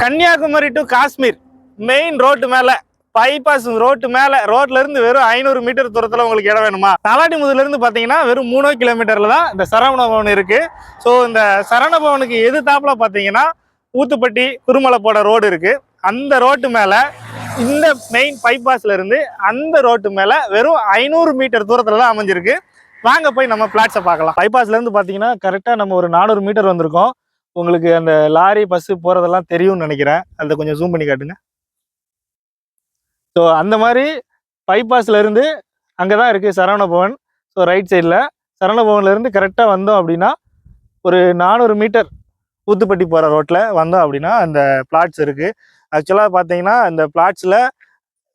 Kanyakumari to Kashmir main road மேலே bypass road மேலே ரோட்ல இருந்து வெறும் ஐநூறு மீட்டர் தூரத்தில் உங்களுக்கு இடம் வேணுமா? தலாட்டி முதல்ல இருந்து பார்த்தீங்கன்னா வெறும் மூணு கிலோமீட்டரில் தான் இந்த சரவண பவன் இருக்கு. ஸோ இந்த சரவண பவனுக்கு எது தாப்புல பார்த்தீங்கன்னா ஊத்துப்பட்டி குருமலை போட ரோடு இருக்கு. அந்த ரோட்டு மேலே இந்த மெயின் பைபாஸ்ல இருந்து அந்த ரோட்டு மேலே வெறும் ஐநூறு மீட்டர் தூரத்தில் தான் அமைஞ்சிருக்கு. வாங்க போய் நம்ம பிளாட்ஸை பார்க்கலாம். பைபாஸ்லேருந்து பார்த்தீங்கன்னா கரெக்டாக நம்ம ஒரு நானூறு மீட்டர் வந்திருக்கோம். உங்களுக்கு அந்த லாரி பஸ்ஸு போகிறதெல்லாம் தெரியும்னு நினைக்கிறேன். அதை கொஞ்சம் ஜூம் பண்ணி காட்டுங்க. ஸோ அந்த மாதிரி பைபாஸ்லேருந்து அங்கே தான் இருக்குது சரவண பவன் ஸோ ரைட் சைடில் சரவண கரெக்டாக வந்தோம் அப்படின்னா ஒரு நானூறு மீட்டர் ஊத்துப்பட்டி போகிற ரோட்டில் வந்தோம் அப்படின்னா அந்த பிளாட்ஸ் இருக்குது ஆக்சுவலாக பார்த்தீங்கன்னா அந்த பிளாட்ஸில்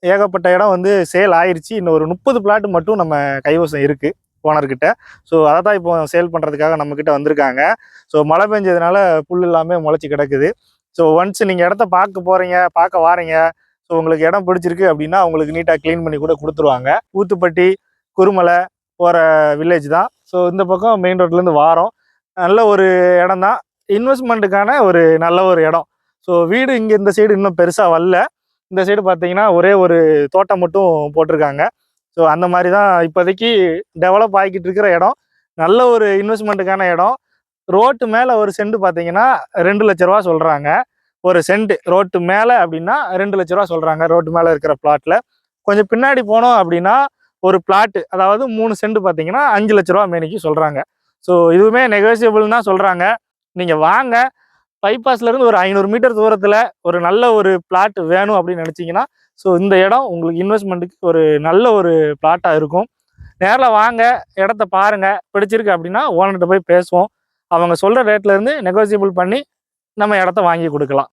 ஏகப்பட்ட இடம் வந்து சேல் ஆயிடுச்சு இன்னும் ஒரு முப்பது பிளாட் மட்டும் நம்ம கைவசம் இருக்குது ஓனர்கிட்ட. ஸோ அதை தான் இப்போ சேல் பண்ணுறதுக்காக நம்மக்கிட்ட வந்திருக்காங்க. ஸோ மழை பெஞ்சதுனால புல் எல்லாமே முளைச்சி கிடக்குது. ஸோ ஒன்ஸ் நீங்கள் இடத்த பார்க்க போகிறீங்க பார்க்க வாரீங்க ஸோ உங்களுக்கு இடம் பிடிச்சிருக்கு அப்படின்னா உங்களுக்கு நீட்டாக க்ளீன் பண்ணி கூட கொடுத்துருவாங்க. ஊத்துப்பட்டி குருமலை போகிற வில்லேஜ் தான். ஸோ இந்த பக்கம் மெயின் ரோட்லேருந்து வாரம். நல்ல ஒரு இடம் தான். இன்வெஸ்ட்மெண்ட்டுக்கான ஒரு நல்ல ஒரு இடம். ஸோ வீடு இங்கே இந்த சைடு இன்னும் பெருசாக வரல. இந்த சைடு பார்த்தீங்கன்னா ஒரே ஒரு தோட்டம் மட்டும் போட்டிருக்காங்க. ஸோ அந்த மாதிரி தான் இப்போதைக்கு டெவலப் ஆகிக்கிட்டு இருக்கிற இடம். நல்ல ஒரு இன்வெஸ்ட்மெண்ட்டுக்கான இடம். ரோட்டு மேலே ஒரு சென்ட் பார்த்தீங்கன்னா ரெண்டு லட்ச ரூபா சொல்கிறாங்க ஒரு சென்ட் ரோட்டு மேலே அப்படின்னா ரெண்டு லட்ச ரூபா சொல்கிறாங்க ரோட்டு மேலே இருக்கிற பிளாட்டில் கொஞ்சம் பின்னாடி போனோம் அப்படின்னா ஒரு பிளாட்டு அதாவது மூணு சென்ட் பார்த்தீங்கன்னா அஞ்சு லட்ச ரூபா மேனிக்கு சொல்கிறாங்க ஸோ இதுவுமே நெகோசியபிள்னு தான் சொல்கிறாங்க நீங்கள் வாங்க பைபாஸ்லேருந்து இருந்து ஒரு ஐநூறு மீட்டர் தூரத்தில் ஒரு நல்ல ஒரு பிளாட் வேணும் அப்படின்னு நினச்சிங்கன்னா ஸோ இந்த இடம் உங்களுக்கு இன்வெஸ்ட்மெண்ட்டுக்கு ஒரு நல்ல ஒரு பிளாட்டாக இருக்கும். நேரில் வாங்க இடத்த பாருங்க பிடிச்சிருக்கு அப்படின்னா ஓனர்கிட்ட போய் பேசுவோம். அவங்க சொல்கிற ரேட்ல இருந்து நெகோசியபிள் பண்ணி நம்ம இடத்த வாங்கி கொடுக்கலாம்.